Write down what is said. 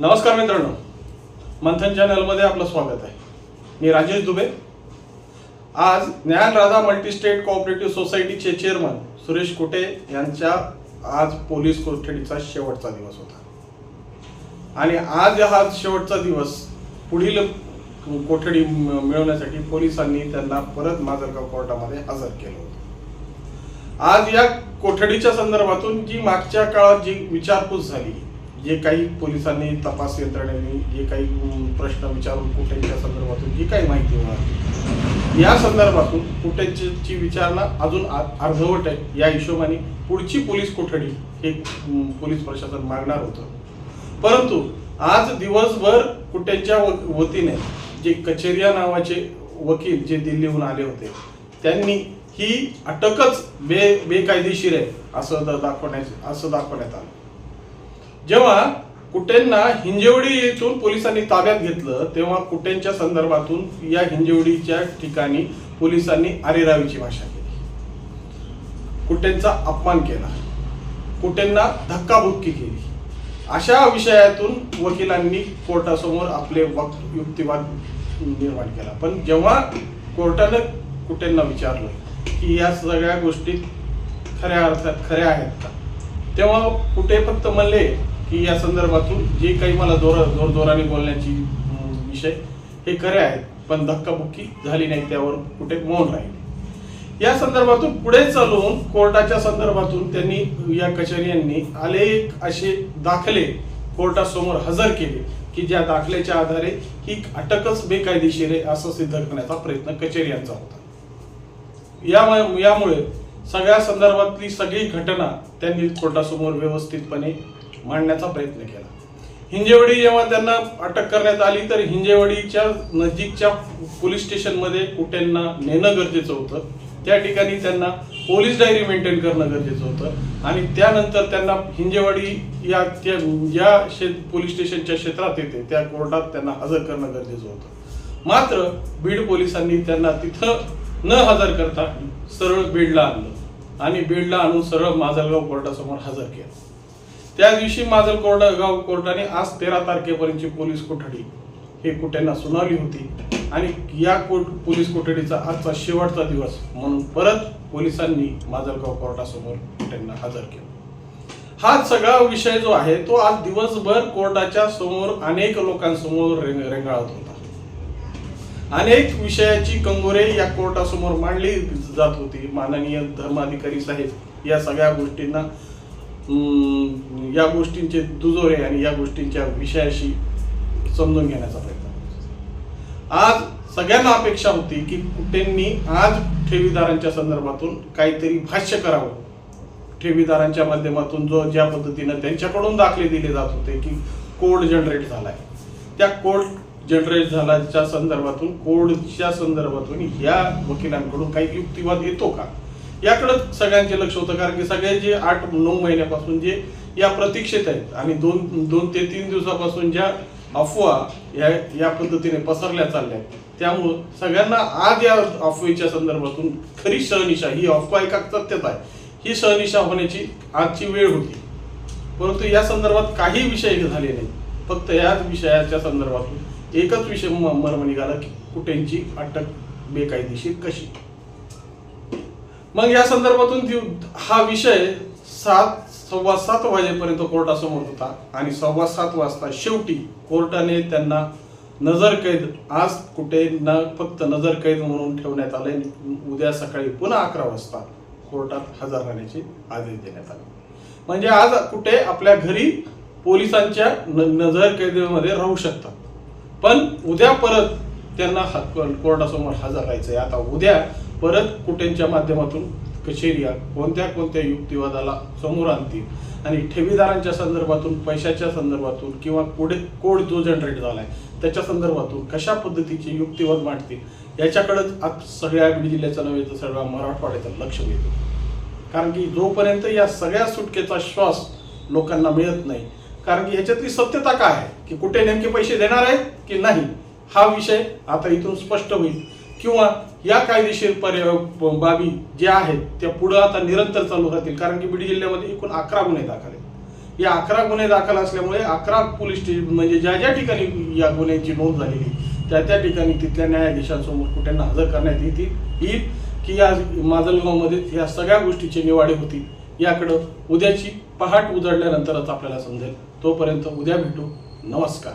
नमस्कार मित्रांनो. मंथन चॅनलमध्ये आपलं स्वागत आहे. मी राजेश दुबे. आज ज्ञान राधा मल्टीस्टेट कोऑपरेटिव्ह सोसायटीचे चेअरमन सुरेश कुटे यांच्या आज पोलीस कोठडीचा शेवटचा दिवस होता. आणि आज हा शेवटचा दिवस पुढील कोठडी मिळवण्यासाठी पोलिसांनी त्यांना परत माजलगाव कोर्टामध्ये हजर केलं होतं. आज या कोठडीच्या संदर्भातून जी मागच्या काळात जी विचारपूस झाली जे काही पोलिसांनी तपास यंत्रणेने जे काही प्रश्न विचारून कुठेच्या संदर्भातून जी काही माहिती होणार या संदर्भातून कुठेची विचारणा अजून आ- अर्धवट आहे या हिशोबाने पुढची पोलीस कोठडी हे पोलीस प्रशासन मागणार होतं. परंतु आज दिवसभर कुठेच्या व- वतीने जे कचेरिया नावाचे वकील जे दिल्लीहून आले होते त्यांनी ही अटकच बे बेकायदेशीर आहे असं दाखवण्याचे असं दाखवण्यात आलं. जेव्हा कुटेंना हिंजेवडी येथून पोलिसांनी ताब्यात घेतलं तेव्हा कुटेंच्या संदर्भातून या हिंजेवडीच्या ठिकाणी पोलिसांनी अरेरावीची भाषा केली. कुटेंचा अपमान केला. कुटेंना धक्काबुक्की केली. अशा विषयातून वकिलांनी कोर्टासमोर आपले वक्त युक्तिवाद निर्माण केला. पण जेव्हा कोर्टानं कुटेंना विचारलं की या सगळ्या गोष्टी खऱ्या अर्थात खऱ्या आहेत का तेव्हा कुठे फक्त म्हणले की या संदर्भातून जे काही मला जोर जोर बोलण्याची विषय हे खरे आहेत. पण धक्काबुक्की झाली नाही त्यावर कुठे मौन राहिले? या संदर्भातून पुढे चालून कोर्टाच्या संदर्भातून त्यांनी या कचेरियांनी अनेक असे दाखले कोर्टासमोर हजर केले की ज्या दाखल्याच्या आधारे ही अटकच बेकायदेशीर आहे असं सिद्ध करण्याचा प्रयत्न कचेरियांचा होता. यामुळे यामुळे सगळ्या संदर्भातली सगळी घटना त्यांनी कोर्टासमोर व्यवस्थितपणे मांडण्याचा प्रयत्न केला. हिंजेवडी जेव्हा त्यांना अटक करण्यात आली तर हिंजेवडीच्या नजीकच्या पोलीस स्टेशनमध्ये कुठ्यांना नेणं गरजेचं होतं. त्या ठिकाणी त्यांना पोलीस डायरी मेंटेन करणं गरजेचं होतं. आणि त्यानंतर त्यांना हिंजेवाडी या त्या ज्या शे पोलीस स्टेशनच्या क्षेत्रात येते त्या कोर्टात त्यांना हजर करणं गरजेचं होतं. मात्र बीड पोलिसांनी त्यांना तिथं न हजर करता सरळ बीडला आणलं. आणि बीडला आणून सरळ माजलगाव कोर्टासमोर हजर केलं. त्या दिवशी माजल कोर्टगाव कोर्टाने आज तेरा तारखेपर्यंतची पोलीस कोठडी हे कुठ्यांना सुनावली होती. आणि या कोर्ट पोलीस कोठडीचा आजचा शेवटचा दिवस म्हणून परत पोलिसांनी माजलगाव कोर्टासमोर कुठ्यांना हजर केलं. हा सगळा विषय जो आहे तो आज दिवसभर कोर्टाच्या समोर अनेक लोकांसमोर रेंग- रेंगाळत होता. अनेक विषयाची कंगोरे या कोर्टासमोर मांडली जात होती. माननीय धर्माधिकारी साहेब या सगळ्या गोष्टींना या गोष्टींचे दुजोरे आणि या गोष्टींच्या विषयाशी समजून घेण्याचा प्रयत्न आज सगळ्यांना अपेक्षा होती की कुठेंनी आज ठेवीदारांच्या संदर्भातून काहीतरी भाष्य करावं. ठेवीदारांच्या माध्यमातून जो ज्या पद्धतीनं त्यांच्याकडून दाखले दिले जात होते की कोड जनरेट झालाय. त्या कोड जनरेट झाल्याच्या संदर्भातून कोडच्या संदर्भातून या वकिलांकडून काही युक्तिवाद येतो का? याकडं सगळ्यांचे लक्ष होतं कारण की सगळे जे आठ नऊ महिन्यापासून जे या प्रतीक्षेत आहेत. आणि दोन दोन ते तीन दिवसापासून ज्या अफवा या या पद्धतीने पसरल्या चालल्या आहेत त्यामुळं सगळ्यांना आज या अफवेच्या संदर्भातून खरी सहनिशा ही अफवा एका सत्यता आहे. ही सहनिशा होण्याची आजची वेळ होती. परंतु या संदर्भात काही विषय झाले नाही फक्त याच विषयाच्या संदर्भातून एकच विषय मर्म निघाला की कुठेंची अटक बेकायदेशीर कशी? मग या संदर्भातून हा विषय सात सव्वा सात वाजेपर्यंत कोर्टासमोर होता. आणि सव्वा सात वाजता शेवटी कोर्टाने त्यांना नजर कैद आज कुठे न फक्त नजर कैद म्हणून ठेवण्यात आले उद्या सकाळी पुन्हा अकरा वाजता कोर्टात हजर राहण्याचे आदेश देण्यात आले. म्हणजे आज कुठे आपल्या घरी पोलिसांच्या न- नजर कैदेमध्ये राहू शकतात. पण उद्या परत त्यांना कोर्टासमोर हजर राहायचं आहे आता उद्या परत कुठेच्या माध्यमातून कचेरिया कोणत्या कोणत्या युक्तिवादाला समोर आणतील? आणि ठेवीदारांच्या संदर्भातून पैशाच्या संदर्भातून किंवा कोड कोड जो जनरेट झाला आहे त्याच्या संदर्भातून कशा पद्धतीचे युक्तिवाद मांडतील? याच्याकडंच आज सगळ्या बीड जिल्ह्याचं नव्हे तर सगळ्या मराठवाड्याचं लक्ष देतो कारण की जोपर्यंत या सगळ्या सुटकेचा श्वास लोकांना मिळत नाही कारण की ह्याच्यातली सत्यता काय आहे? की कुठे नेमके पैसे देणार आहेत की नाही? हा विषय आता इथून स्पष्ट होईल. किंवा या कायदेशीर पर्याय बाबी ज्या आहेत त्या पुढं आता निरंतर चालू राहतील. कारण की बीड जिल्ह्यामध्ये एकूण अकरा गुन्हे दाखल आहेत. या अकरा गुन्हे दाखल असल्यामुळे अकरा पोलीस स्टेशन म्हणजे ज्या ज्या ठिकाणी या गुन्ह्यांची नोंद झालेली त्या त्या ठिकाणी तिथल्या न्यायाधीशांसमोर कुठ्यांना हजर करण्यात येतील येईल की या माजलगावमध्ये या सगळ्या गोष्टीचे निवाडे होतील याकडं उद्याची पहाट उजळल्यानंतरच आपल्याला समजेल. तोपर्यंत उद्या भेटू. नमस्कार.